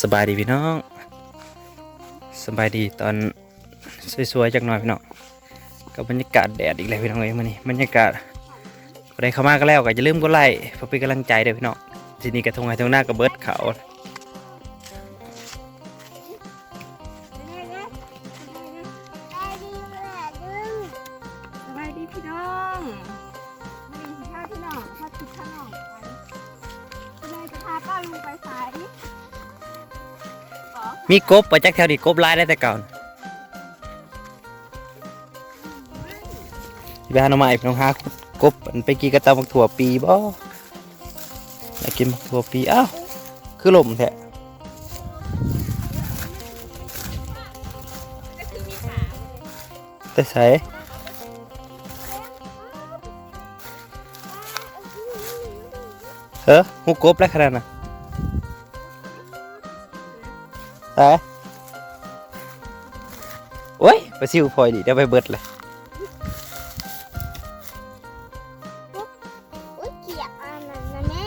สบายดีพี่น้องสบายดีตอนสวยๆจากหน่อยพี่น้องกับบรรยากาศแดดอีกแล้วพี่น้องเอ้ยมื่อนี้บรรยากาศใครเข้ามาก็แล้วก็อย่าลืมกดไลค์เพื่อเป็นกำลังใจเด้อพี่น้องทีนี้กระทงไห้ทงหน้ากับเบิร์ดเขา ลุงไปสายมีกบไปจักแถวนี้กบลายได้แต่เก่านะสิไปหาหน่อไม้พี่น้องหากบอันไปกินกระตาบักถั่วปีบ่อยากกินบักถั่วปีอ้าวคือลมแท้แต่ใส่เฮ้อหูกบแล้วขนาดน่ะ แต่โอ้ยไปซิวพลอยดิเดี๋ยวไปเบิดเลยอุ้ยเกลียดอันนั้นนะแม่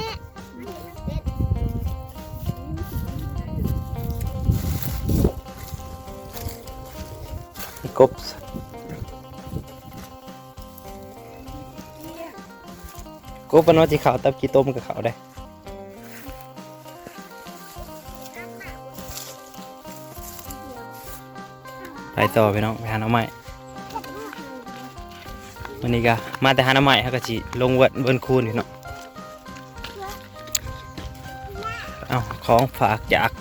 กบกบมันว่าที่เขาตับกี่ต้มกับเขาได้ ไปต่อไปน้องไปหาหน้ำใหม่วันนี้ก็มาแต่หาหน้ำใหม่ฮะก็จิลงเวัดเบินคูนอยู่เนาะเอาของฝากจาก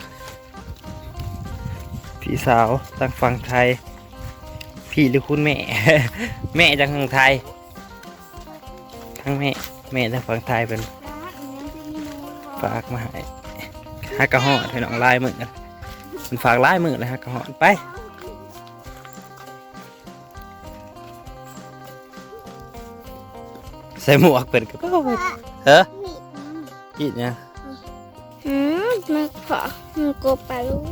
พี่สาวทางฝั่งไทย พี่หรือคุณแม่ แม่จากทางไทยทั้งแม่แม่จากฝั่งไทยเป็นฝากมาให้ฮักกะฮอดให้น้องลายมือกันมันฝากลายมือเลยฮักกะฮอดไป ส่หมวกเป็นกระเป๋าเฮ้อกินเนี่ยอืมมาขอมันกบไปลูก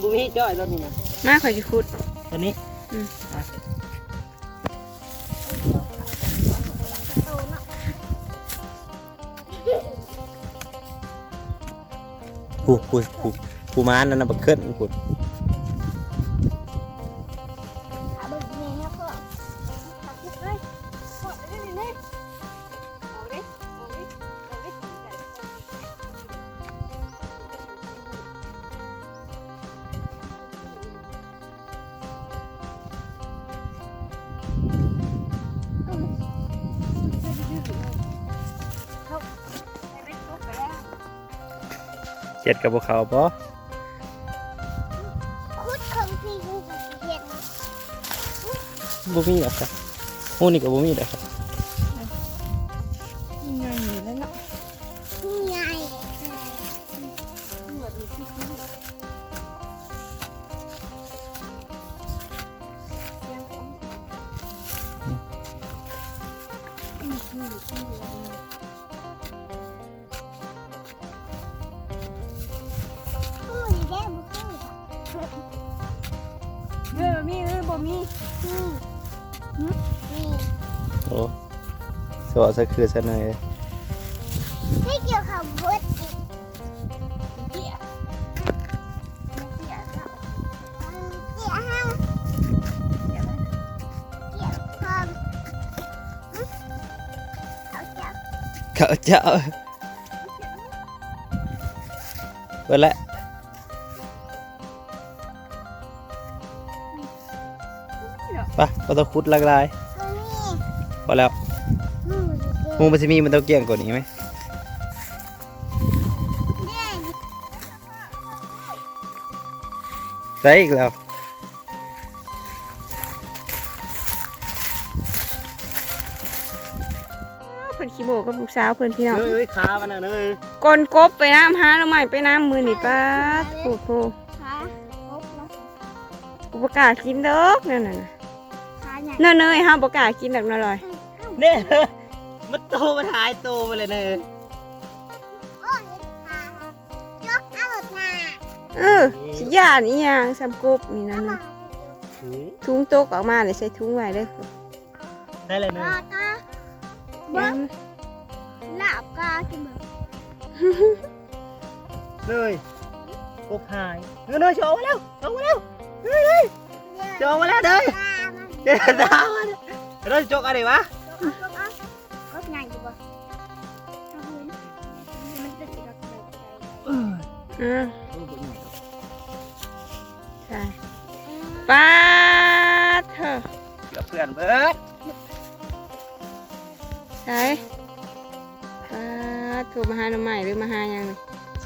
บุมีจ้อยตัวนี้นะมาขอยจะคุดตัวนี้อืมอะผู้ผู้ผู้ผู้ม้านั่นนะบักเคลื่อนผู้ เจ็ดกับพวกเขาปะคุดของพี่กูเห็นบุมีหรอกครับหูนี่กับบุมีหรอกครับยังไงอยู่แล้วเนาะนี่ไงพู เออมีเออบ่มีนี่นี่โอ้สวสะคือซะหน่อยไม่เกี่ยวกับพุทธเกี่ยเกี่ยเจ้าเกี่ยวห้าเกี่ยมันเกี่ยวความเขาจะเขาเจ้าเปิดแล้ว ไปเราต้องคุดหลากหลายตัวนี้พอแล้วมูดหมูมันจะมีมันต้องเกี่ยงกว่านี้ไหมเด่นได้อีกแล้วเพิ่นขี้โบกับลูกสาวเพิ่นพี่น้องเฮ้ยขามันน่ะเนยกลกบไปน้ำหาแล้วใหม่ไปน้ำมือนี่ป้าดโอ้โหขาครบแล้วกูประกล้าศกินเด้อนั่นน่ะขาใหญ่ เนยเนยๆห้ามประกล้าศกินแบบนั้นเลยเนี่ยมันโตมันหายโตไปเลยเนยโอ้ยขายกเอาหน้าเออสิยานอีหยังสำกบนี่นั่นน่ะถุงโตกออกมาเลยใส่ถุงไว้เด้อได้เลยเนรยอตายังลาบกากินแบบเลยกบหายเฮ้ยเฮ้ยโชว์มาแล้วโชว์มาแล้วเฮ้ยเฮ้ยโชว์มาแล้วเด้อ ตามันเ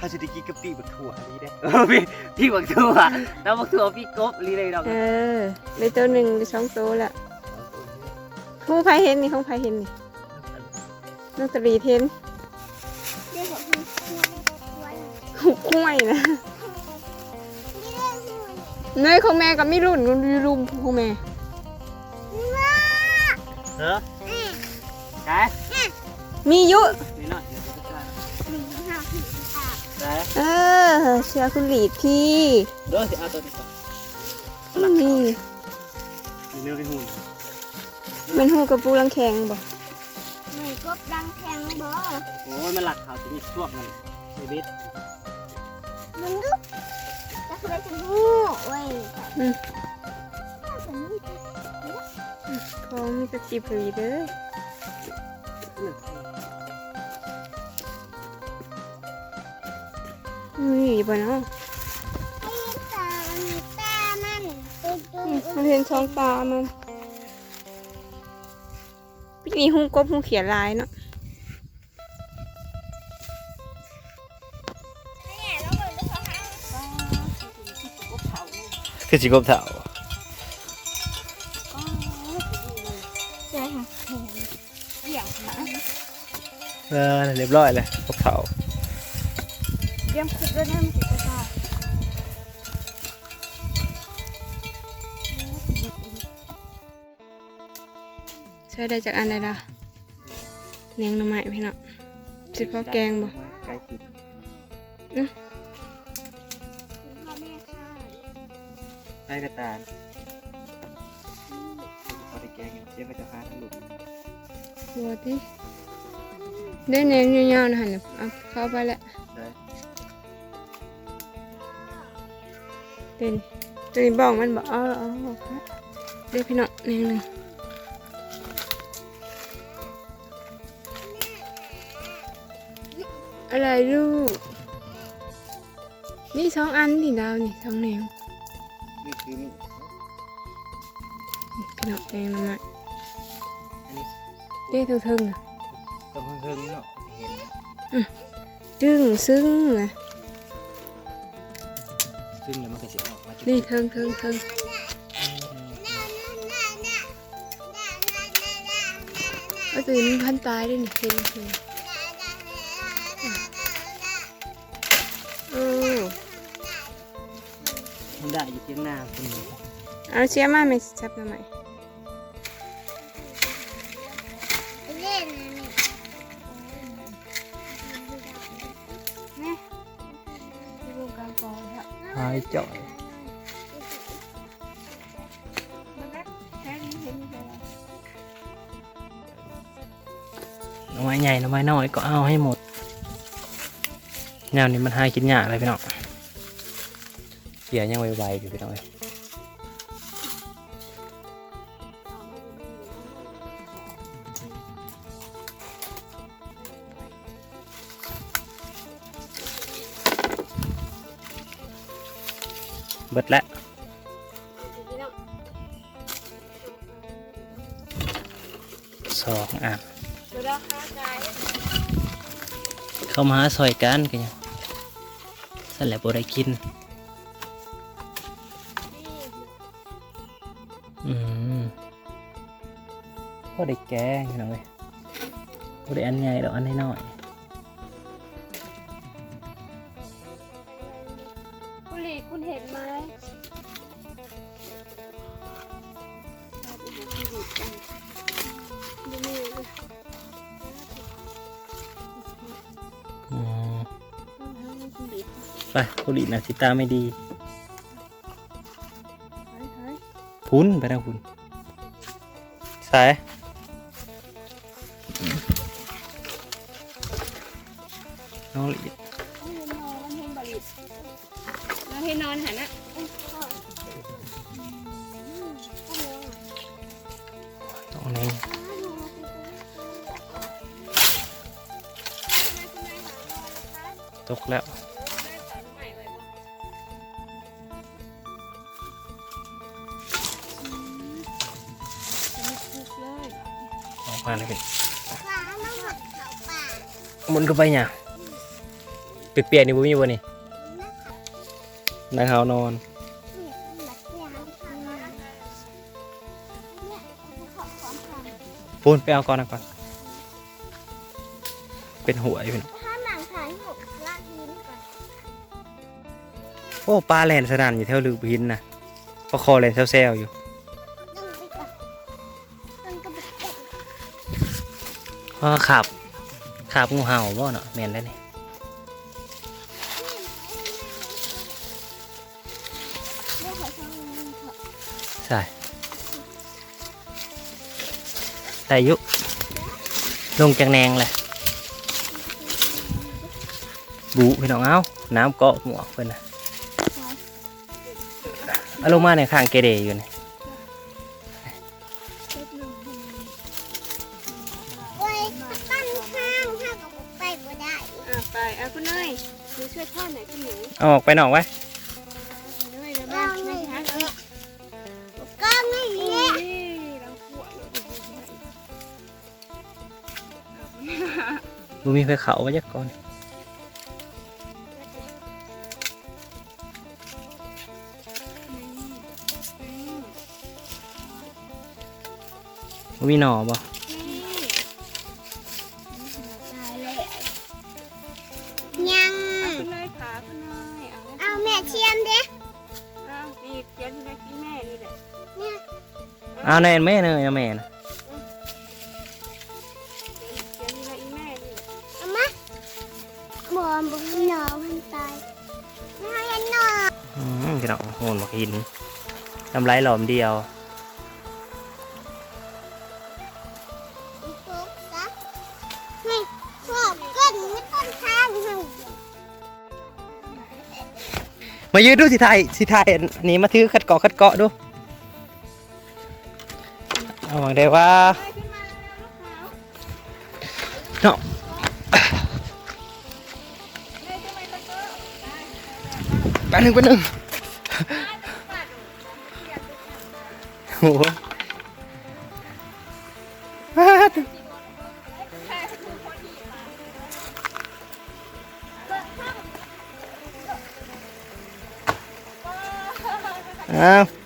นี่เขาจะได้กินกับปีบักถั่วนี่ได้อพี่พี่บักถั่วแล้วบักถั่วพี่กบรีเลยดอกเออได้ตัวหนึ่งได้สองตัวละผู้ใครเห็นนี่ของใครเห็นนี่น้องตรีเห็นเรียกว่าคือควายคุ้ยนะนี่เรียกคือเนยของแม่กับไม่รุ่นรุ่นรุ่นของแม่ว้าเออไก่มีเยอะนี่หน่อยเดี๋ยวจะ เออเชียร์คุณหลีดพี่เด้อสิเอาตัวนี้ก่อนนี่มีเนื้อไปหุ่นมันหูกระปูรังแข็งบ่หนึ่งกบดังแทงบ่โอ้ยมันหลักเขาจะมีช่วงมันชีวิตมึงดูจะเคยจะงูเว้ยของมีกระจิบหลีเด้อมีอยู่ นาะไอ้ตามันตามันตุ๊ดอืตุ๊มดมันเห็นช่องตามันพี่มีหูกบหูเขียนลายเนาะเนี่ยแล้วมันจะเขาหาคือจิกบเถาใช่ค่ะเกี่ยงค่ะเออเรียบร้อยเลยกบเถา เยี่ยมคุกด้วยนะมันติดกระชากใช้ได้จากอันใดล่ะแหนงหน่อไม้พี่เนาะสิพอแกงบ่ไก่กินพ่อแม่ค่ะไก่กระตานพอได้แกงเจ๊ก็จะหาทะลุบัวที่ได้แหนงยาวๆนะหันน่ะเอาเข้าไปแล้ว ได้เด่นตัวนี้บ้องมันบอกเอาเอาเอาเอาเดี๋ยวพี่น้องแหนงหนึ่งอะไรลูก นี่สองอันนี่ดาวนี่สองแหนงนี่คือนี่พี่น้องแหนงหน่อไม้อันนี้เด้เทิงๆน่ะตรงเพิ่งๆเนาะเห็นจึ้งซึ้งนะ ซึ่งแล้วมันก็จะออกมาจุดนี่เทิงเทิงเทิงเอาตัวนี้มันพันตายด้วยนี่เห็นเห็นโอ้มันได้อยู่เทียงหน้าคุณเอาเชียร์มาไหมจับมาไหม หายจ่อยแค่นี้เห็นไหมหน้องไม้ใหญ่หน้องไม้น้อยก็เอาให้หมดแนวนี้มันหากินยากเลยพี่น้องเกี่ยยังไวๆอยู่พี่น้องเอ้ เบิดแล้วสองอะดูดอกค้าใจเข้ามาหาซอยกันกันยังสั่นแหละบ่ได้กิน อืมพอได้แกงพี่น้องเว้ยบ่ได้อันใหญ่ดอกอันน้อยคุ กุหลีนะสิตาไม่ดีเฮ้ยเฮ้ยพุ้นไปทางพุ้นสายน้องลีดมันเห็นนอนมันเห็นบริษเราเห็นนอนหันนะน้องแนงตกแล้ว มาเลยพี่ฟ้ามาหมดเขาป่ามันก็ไปเนี่ยเปียกๆนี่บ่มีบ่นี่นะคะนางเฮานอนเนี่ยหลักเนี่ยค่ะเนี่ยขอของค่ะปูนไปเอาก่อนนะก่อน เป็นหัวอยู่พี่ถ้าหนังถ่ายหกลากยิ้มก่อนโอ้ปลาแลนสนั่นอยู่แถวลือพินนะปลาคอแลนแซวๆอยู่ อ๋อขับขับงูเห่าบ่เนาะแม่นแล้วนี่เรื่องของช่างมันเถอะใช่ได้ยุลงจังแนงเลยบุพี่น้องเอ้าน้ำเกาะหมวกเพิ่นนะอาลงมาในข้างเกเรอยู่นี่ เอาออกไปหน่อกไว้ดี๋ยวก็มาไม่ไม่ทันเละก็ไม่โอ้เละยเราขวดเราดูมีไฟเขาไว้จักก่อนบุมีหน่อบ่ เอาแน่นแม่เนยเอาแม่นะเขียนอยู่ในอีแม่นี่แหละเอามาบอมบุกหนอพันตายไม่ให้หนออืมพี่น้องโหนบักหินทำไรหลอมเดียวฟุกซะไม่ฟอกก้นไม่ต้นทางให้มายืนดูสิไทยสิไทยอันนี้มาถือคัดเกาะคัดเกาะดูเอาหวังได้ว่าไปขึ้นมาแล้วลูกขาวเนาะเนยจะไปตะเกียบได้แป๊บหนึงแป๊บหนึงโอ้โหอ้าว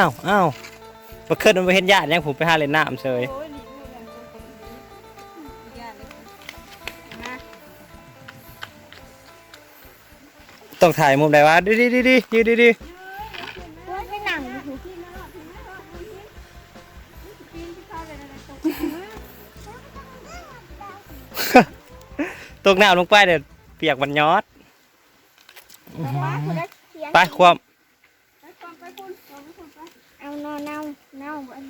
อ้าวอ้าวมาขึ้นมันไปเห็นญาติยังผมไปหาเล่นน้ำเฉยโอ้ยหลีกเลี่ยงตรงนี้องถ่ายมุมใดวะดีดีดีดียืดดีดีว่าไม่หน้าลยนะตรงตกน้ำลงไปเดี๋ยวเปียกมันยอดว่าคุณได้เขียนไปความ ไปก่อนไปคุณก่อนไปคุณไป เอานอเน่าเน่าอัน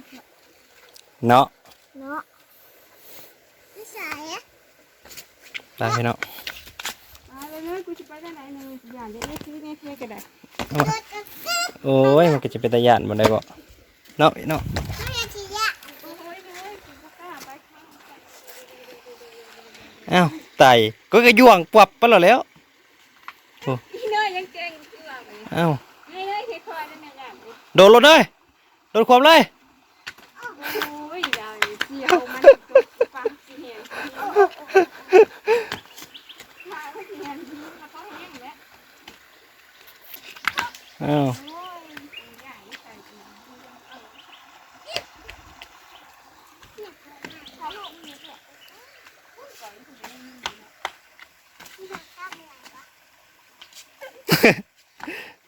เนาะเนาะไม่ใส่อะไปพี่เนาะมาเลยเลยกูจะไปได้ไหนหนึ่งอย่างเด็กเล็กชีวิตเนี่ยเพื่อกันได้เกิดกับเกิดโอ้ยมันก็จะเป็นตะยานบ่ได้บ่เนาะเนาะไม่ได้ทียะโอ้ยเลยกูก็กล้าไปข้างอ้าวไตก็กระย่วงปวับไปแล้วแล้วพี่เนยยังเก่งที่ว่าไปอ้าวนี่เลยค่อยๆนั่นอย่างนี้โดนรถเลย โดนความเลยโอ้ยดาวเกี่ยวมันฟังสิเห็นมาไม่เห็นมันต้องแห้งแล้ว อ้าว โอ้ยใหญ่ใส่ถุง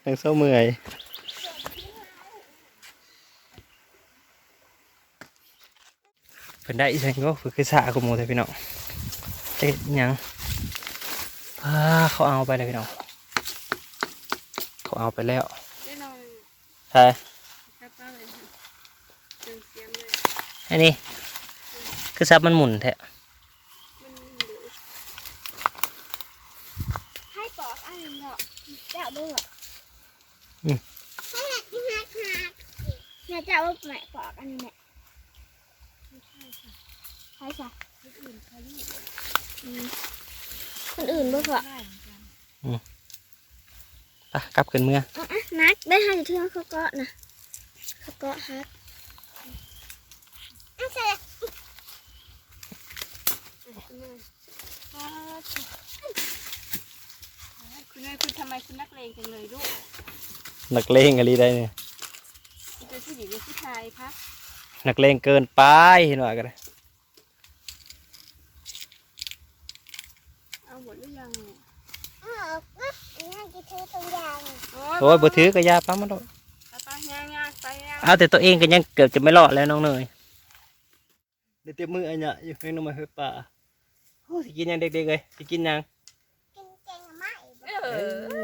ยังเศร้าเมื่อยเพิ่ นได้อีสังก็คือคือสาของหมูแต่พี่น้องจะเฮ็ดหยังอ่าเขาเอาไปเลยพี่น้องเขาเอาไปแล้วได้นอนใช่ครับป้าเลยค่ะเสียงเสียงเลยอันนี้คือซับมันหมุนแท้มันเหลือให้ปอกอันนั้นเนาะเจ้าด้วยอืมให้หักหักหักเนี่ยเจ้าว่าแม่ปอกอันนี้แหละ ไม่ใช่ค่ะ ใช่จ้ะคนอื่นเขาลูกคนอื่นบ่พอได้เหมือนกันไปกลับขึ้นเมื่ออะอะนักได้ให้เทื่อเขาเกาะนะเขาเกาะฮักอะเสร็จคุณนายอ้าวคุณนายคุณทำไมคุณนักเลงจังเลยลูก นักเลงอะไรได้เนี่ยคุณเป็นผู้หญิงหรือผู้ชายคะนักเลงเกินไปเห็นว่ากันเลย เอาหมดหรือยังเนี่ย อ๋อก็อันนี้จะถือตัวอย่าง โอ้ยบ่ถือกระยาปั๊มมาโดดไปไปย่างย่างไปย่างเอาแต่ตัวเองก็ยังเกือบจะไม่รอดแล้วน้องเนยเดี๋ยวเต็มมืออันเนี้ยอยู่ในนมมาเฮือป่าโอ้สิกินยังเด็กๆเลยสิกินยังกินเจงอะไม่เอเอ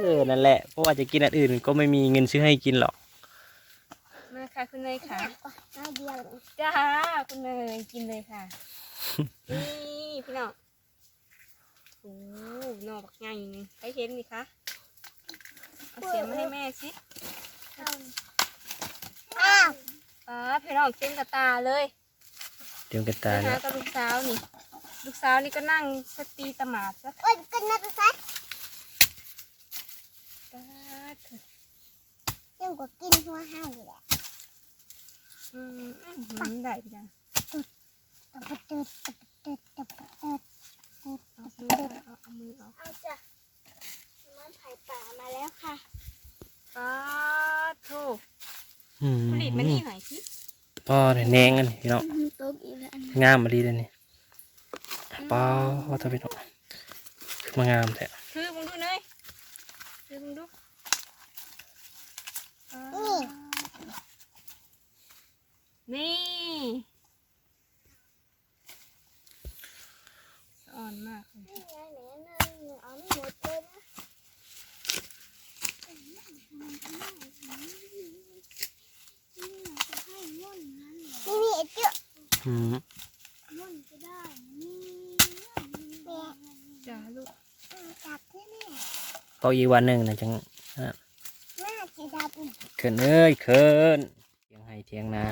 ออนั่นแหละเพราะว่าจะกินอันอื่นก็ไม่มีเงินซื้อให้กินหรอกมาค่ะคุณนายค่ะน้อยเดียวเลยจ้าคุณเนยกินเลยค่ะนี่พี่น้องโอ้หนอบักใหญ่หนึงใครเห็นนี่คะ เอาเสียงมาให้แม่สิอ้าวป้าพี่น้องเต็มกระตาเลยเตรียมกันตาไปแล้หาวกับลูกสาวนี่ ลูกสาวนี่ก็นั่งสตีตะหมาดซะโอ้ยกันนะตัวซัดป้าเถอะยังกว่ากินหัวห้าวอยู่แหละอืมอื้อหือได้พี่จัง ตะปะเติดตะปะเติดตะปะเติด เอามือเอาเอามือเอา เอาจ้ะมันไผ่ป่ามาแล้วค่ะ ป้าโถ อืม ผลิตมานี่หน่อยสิพ่อเนี่ยแนงกันนี่พี่น้องตกอีกแล้วอันนี้งามมาดีเลยนี่ป้าว่าจะพี่น้องคือมางามแท้ คือมึงดูเนยคือมึงดูป๊านี่อ่อนมากเลย นี่ไงไหนนั่นเอาไม่หมดเลยนะนี่นี่ไอ้เจ้า อืมม่อนก็ได้นี่แม่จ้าลูกจับที่นี่ต่ออีกวันหนึ่งนะจังแม่จะจับเขินเอ้ยเขินเทียงให้เทียงนา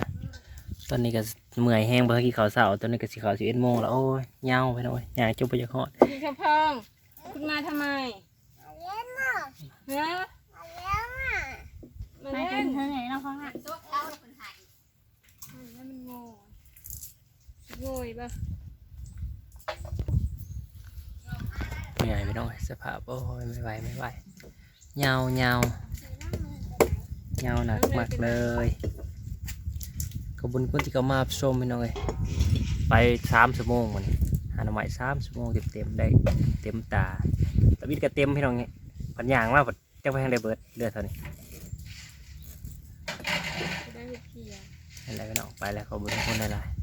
ตอนนี้ก็เมื่อยแห้งเบิ่งกี่ข้าวเสาตอนนี้ก็สิข้าวสิบเอ็ดโมงแล้วโอ้ยเหงาไปหน่อยอยากจุบไปจากหอดคุณชมพองคุณมาทำไมเอาเล่นเนาะฮะ เอาแล้วอะ มาเล่น เธอไหนเราฟังอะ อืมแล้วมันโง่ โง่อีกปะเหนื่อยไปหน่อยสภาพโอ้ยไม่ไหวไม่ไหวเหงาเหงาเหงาหนักมากเลยขอบคุณคนที่เขามาชมพี่น้องเลยไปสามชั่วโมงมันหาหน่อไม้สามชั่วโมงเต็มเต็มๆได้เต็มตาแตวิดก็เต็มพี่น้องเนี่ยปัญญางว่าปัดจะไปทางได้เบิดเลือดเท่านี้จะได้เพียอะไรพี่น้องไปแล้วขอบคุณทุกคนหลายๆ